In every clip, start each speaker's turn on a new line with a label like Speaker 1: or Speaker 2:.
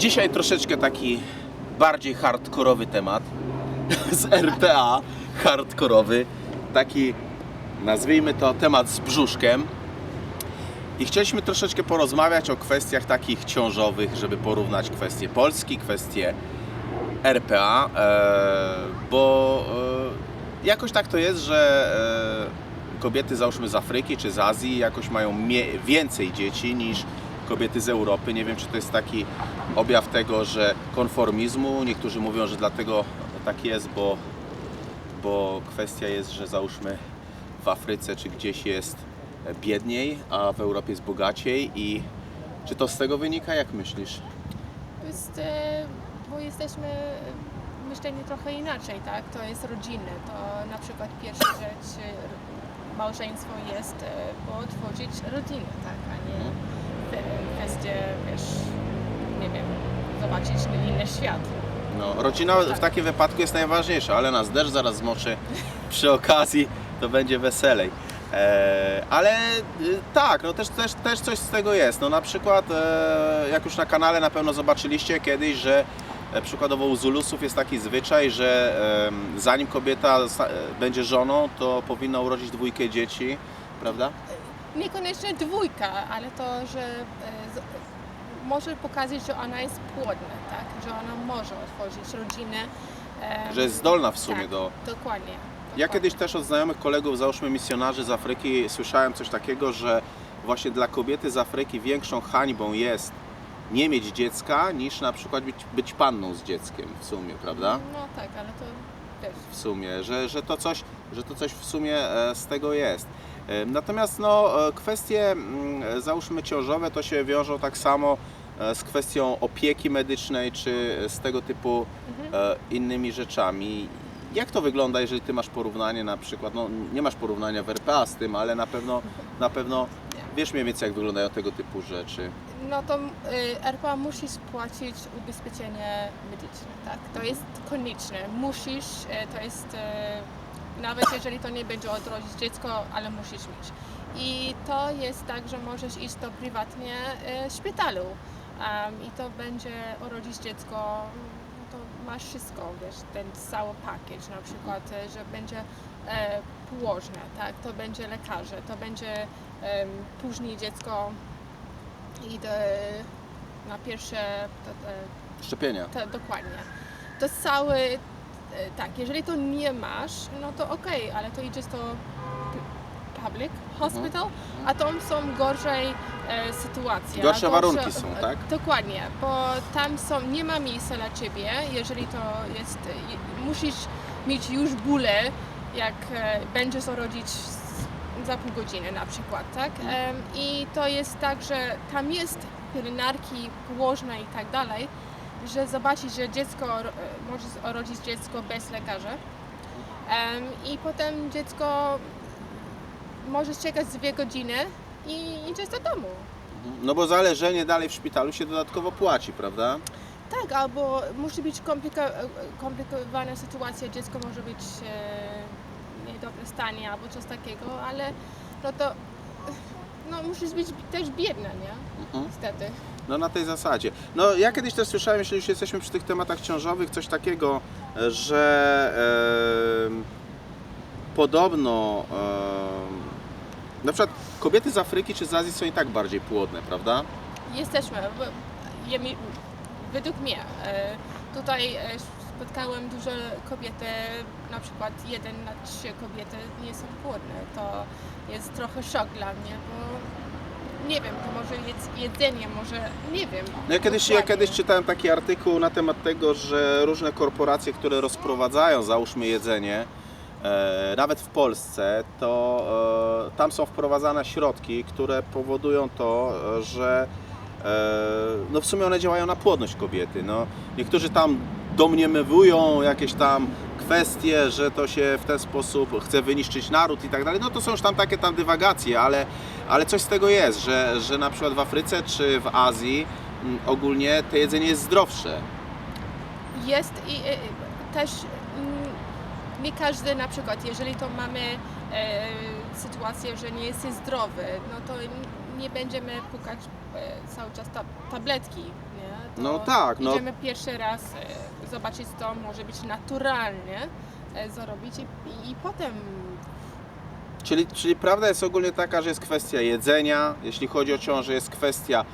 Speaker 1: Dzisiaj troszeczkę taki bardziej hardkorowy temat z RPA, hardkorowy, taki nazwijmy to temat z brzuszkiem. I chcieliśmy troszeczkę porozmawiać o kwestiach takich ciążowych, żeby porównać kwestie Polski, kwestie RPA, e, bo e, jakoś tak to jest, że e, kobiety załóżmy z Afryki czy z Azji jakoś mają więcej dzieci niż kobiety z Europy. Nie wiem, czy to jest taki objaw tego, że konformizmu. Niektórzy mówią, że dlatego tak jest, bo, bo kwestia jest, że załóżmy w Afryce czy gdzieś jest biedniej, a w Europie jest bogaciej i czy to z tego wynika? Jak myślisz?
Speaker 2: To jest, e, bo jesteśmy e, myśleni trochę inaczej, tak? To jest rodzinne. To na przykład pierwsza rzecz, e, małżeństwo jest, bo tworzyć rodzinę, tak? A nie e, kwestie, wiesz, nie wiem, zobaczyć inny świat.
Speaker 1: No, rodzina w takim wypadku jest najważniejsza, ale nas deszcz zaraz zmoczy przy okazji, to będzie weselej. E, ale y, tak, no też, też, też coś z tego jest. No na przykład, e, jak już na kanale na pewno zobaczyliście kiedyś, że e, przykładowo u Zulusów jest taki zwyczaj, że e, zanim kobieta e, będzie żoną, to powinna urodzić dwójkę dzieci, prawda?
Speaker 2: Niekoniecznie dwójka, ale to, że e, z- może pokazać, że ona jest płodna, tak? Że ona może otworzyć rodzinę. e,
Speaker 1: Że jest zdolna w sumie
Speaker 2: tak,
Speaker 1: do,
Speaker 2: Dokładnie.
Speaker 1: Ja kiedyś też od znajomych kolegów, załóżmy misjonarzy z Afryki, słyszałem coś takiego, że właśnie dla kobiety z Afryki większą hańbą jest nie mieć dziecka, niż na przykład być, być panną z dzieckiem w sumie, prawda?
Speaker 2: No tak, ale to wiesz.
Speaker 1: W sumie, że, że, to, coś, że to coś w sumie e, z tego jest. E, Natomiast no, e, kwestie mm, załóżmy ciążowe to się wiążą tak samo e, z kwestią opieki medycznej czy z tego typu
Speaker 2: Mhm.
Speaker 1: e, innymi rzeczami. Jak to wygląda, jeżeli ty masz porównanie na przykład, no nie masz porównania w RPA z tym, ale na pewno, na pewno wiesz mniej więcej jak wyglądają tego typu rzeczy.
Speaker 2: No to y, RPA musi spłacić ubezpieczenie medyczne, tak? To jest konieczne. Musisz, to jest, y, nawet jeżeli to nie będzie odrodzić dziecko, ale musisz mieć. I to jest tak, że możesz iść do prywatnie y, szpitalu um, i to będzie urodzić dziecko, to masz wszystko, wiesz, ten cały package, na przykład, y, że będzie e, położne, tak? To będzie lekarze, to będzie em, później dziecko idę na pierwsze, to,
Speaker 1: Szczepienia.
Speaker 2: to, dokładnie. To cały, e, tak, jeżeli to nie masz, no to okej, ale to idziesz do pu- public hospital, a tam są gorzej e, sytuacje.
Speaker 1: Gorsze warunki są, tak?
Speaker 2: Dokładnie, bo tam są, nie ma miejsca dla Ciebie, jeżeli to jest, e, musisz mieć już bóle, jak e, będziesz urodzić za pół godziny na przykład, tak? Em, I to jest tak, że tam jest pielęgniarki, położne i tak dalej, że zobaczyć, że dziecko, e, możesz urodzić dziecko bez lekarza. I potem dziecko możesz czekać dwie godziny i idziesz do domu.
Speaker 1: No bo zależenie dalej w szpitalu się dodatkowo płaci, prawda?
Speaker 2: Tak, albo musi być komplika- komplikowana sytuacja, dziecko może być e, w niedobrym stanie albo coś takiego, ale no to no, musisz być też biedna, nie?
Speaker 1: Mhm.
Speaker 2: Niestety.
Speaker 1: No na tej zasadzie. No ja kiedyś też słyszałem, jeśli już jesteśmy przy tych tematach ciążowych, coś takiego, e, że em, podobno em, na przykład kobiety z Afryki czy z Azji są i tak bardziej płodne, prawda?
Speaker 2: Jesteśmy, według mnie, e, tutaj e, spotkałem dużo kobiety, na przykład jeden na trzy kobiety nie są płodne. To jest trochę szok dla mnie, bo nie wiem, to może jedz, jedzenie, może nie wiem.
Speaker 1: No ja kiedyś, ja
Speaker 2: dokładnie.
Speaker 1: kiedyś czytałem taki artykuł na temat tego, że różne korporacje, które rozprowadzają, załóżmy jedzenie, e, nawet w Polsce, to e, tam są wprowadzane środki, które powodują to, e, że e, no w sumie one działają na płodność kobiety. No, niektórzy tam domniemywują jakieś tam kwestie, że to się w ten sposób chce wyniszczyć naród i tak dalej. No to są już tam takie tam dywagacje, ale, ale coś z tego jest, że, że na przykład w Afryce czy w Azji mm, ogólnie to jedzenie jest zdrowsze.
Speaker 2: Jest i e, też mm, nie każdy na przykład, jeżeli to mamy e, sytuację, że nie jesteś zdrowy, no to nie będziemy pukać e, cały czas tab- tabletki, nie? To
Speaker 1: No tak, no.
Speaker 2: Idziemy pierwszy raz e, zobaczyć to, może być naturalnie, e, zarobić i, i, i potem
Speaker 1: Czyli, czyli prawda jest ogólnie taka, że jest kwestia jedzenia, jeśli chodzi o ciążę, jest kwestia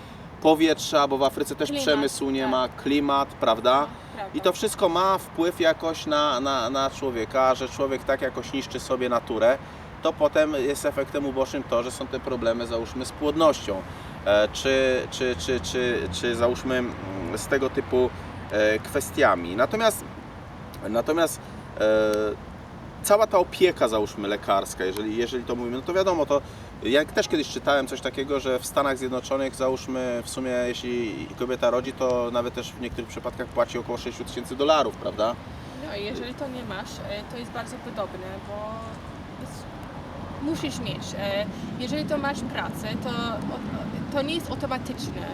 Speaker 1: powietrza, bo w Afryce też
Speaker 2: Klimat,
Speaker 1: przemysłu nie
Speaker 2: tak.
Speaker 1: ma, klimat, prawda?
Speaker 2: prawda.
Speaker 1: I to wszystko ma wpływ jakoś na, na, na człowieka, że człowiek tak jakoś niszczy sobie naturę, to potem jest efektem ubocznym to, że są te problemy załóżmy z płodnością, e, czy, czy, czy, czy, czy załóżmy mm, z tego typu e, kwestiami. Natomiast, natomiast e, cała ta opieka załóżmy lekarska, jeżeli, jeżeli to mówimy, no to wiadomo, to ja też kiedyś czytałem coś takiego, że w Stanach Zjednoczonych załóżmy w sumie jeśli kobieta rodzi, to nawet też w niektórych przypadkach płaci około 6 tysięcy dolarów, prawda?
Speaker 2: No i jeżeli to nie masz, e, to jest bardzo podobne, bo musisz mieć. E, Jeżeli to masz pracę, to, to nie jest automatyczne.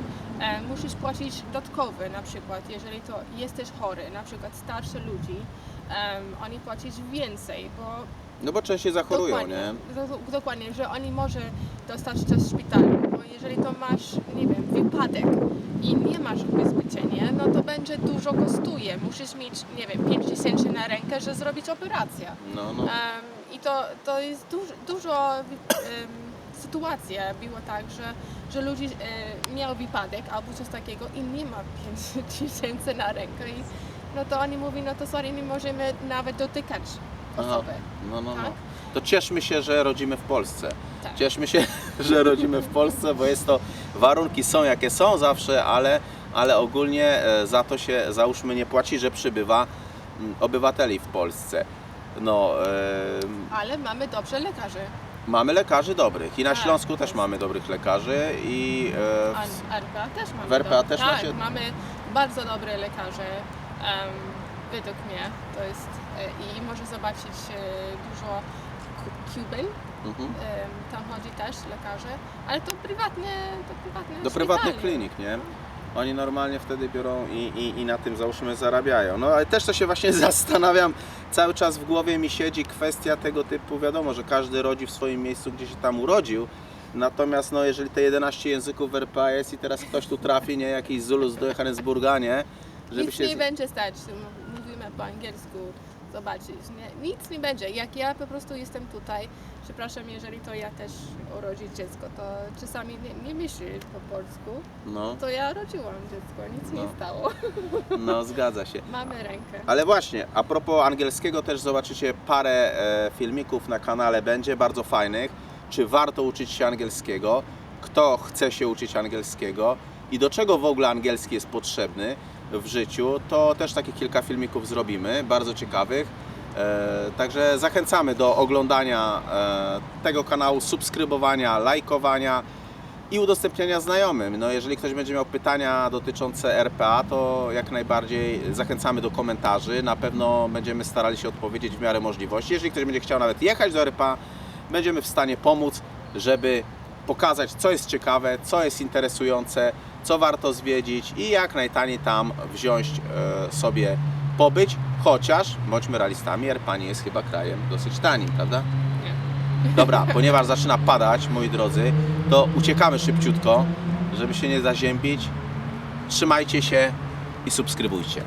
Speaker 2: E, Musisz płacić dodatkowe, na przykład jeżeli to jesteś chory, na przykład starsze ludzi, em, oni płacić więcej, bo
Speaker 1: No bo częściej zachorują,
Speaker 2: dokładnie,
Speaker 1: nie?
Speaker 2: do- dokładnie, że oni może dostać to z szpitalu, bo jeżeli to masz, nie wiem, wypadek i nie masz ubezpieczenia, no to będzie dużo kosztuje. Musisz mieć, nie wiem, 5 tysięcy na rękę, żeby zrobić operację.
Speaker 1: No, no.
Speaker 2: Em, I to, to jest dużo, dużo em, sytuacja było tak, że, że ludzie e, miał wypadek albo coś takiego i nie ma 5 tysięcy na rękę i no to oni mówią, no to sorry, nie możemy nawet dotykać osoby.
Speaker 1: No, no, no.
Speaker 2: tak?
Speaker 1: To cieszmy się, że rodzimy w Polsce.
Speaker 2: Tak.
Speaker 1: Cieszmy się, że rodzimy w Polsce, bo jest to, warunki są jakie są zawsze, ale, ale ogólnie e, za to się, załóżmy, nie płaci, że przybywa mm, obywateli w Polsce. No, em,
Speaker 2: Ale mamy dobrze lekarzy.
Speaker 1: Mamy lekarzy dobrych i na
Speaker 2: Tak,
Speaker 1: Śląsku też mamy dobrych lekarzy i e, w,
Speaker 2: RPA też mamy.
Speaker 1: W RPA też
Speaker 2: tak,
Speaker 1: macie?
Speaker 2: mamy bardzo dobre lekarze. według mnie to jest e, i może zobaczyć e, dużo Cuban.
Speaker 1: mhm.
Speaker 2: tam chodzi też lekarze, ale to prywatnie, to prywatne
Speaker 1: do prywatnych klinik, nie? Oni normalnie wtedy biorą i, i, i na tym załóżmy zarabiają. No ale też to się właśnie zastanawiam, cały czas w głowie mi siedzi kwestia tego typu, wiadomo, że każdy rodzi w swoim miejscu, gdzie się tam urodził. Natomiast no, jeżeli te 11 języków w RPA jest i teraz ktoś tu trafi, nie, jakiś Zulus do Johannesburga, nie? Żeby
Speaker 2: Nic
Speaker 1: się...
Speaker 2: nie będzie stać, mówimy po angielsku, zobaczyć. Nie, nic nie będzie. Jak ja po prostu jestem tutaj, przepraszam, jeżeli to ja też urodzić dziecko, to czasami nie, nie myśli po polsku,
Speaker 1: No,
Speaker 2: to ja rodziłam dziecko, nic
Speaker 1: No.
Speaker 2: nie stało.
Speaker 1: no, zgadza się.
Speaker 2: Mamy rękę.
Speaker 1: Ale właśnie, a propos angielskiego też zobaczycie parę e, filmików na kanale będzie bardzo fajnych. Czy warto uczyć się angielskiego? Kto chce się uczyć angielskiego? I do czego w ogóle angielski jest potrzebny w życiu? To też takich kilka filmików zrobimy, bardzo ciekawych. E, także zachęcamy do oglądania e, tego kanału, subskrybowania, lajkowania i udostępniania znajomym. No, jeżeli ktoś będzie miał pytania dotyczące RPA, to jak najbardziej zachęcamy do komentarzy. Na pewno będziemy starali się odpowiedzieć w miarę możliwości. Jeżeli ktoś będzie chciał nawet jechać do RPA, będziemy w stanie pomóc, żeby pokazać, co jest ciekawe, co jest interesujące, co warto zwiedzić i jak najtaniej tam wziąć e, sobie pobyć. Chociaż, bądźmy realistami, RPA nie jest chyba krajem dosyć tanim, prawda?
Speaker 2: Nie.
Speaker 1: Dobra, ponieważ zaczyna padać, moi drodzy, to uciekamy szybciutko, żeby się nie zaziębić. Trzymajcie się i subskrybujcie.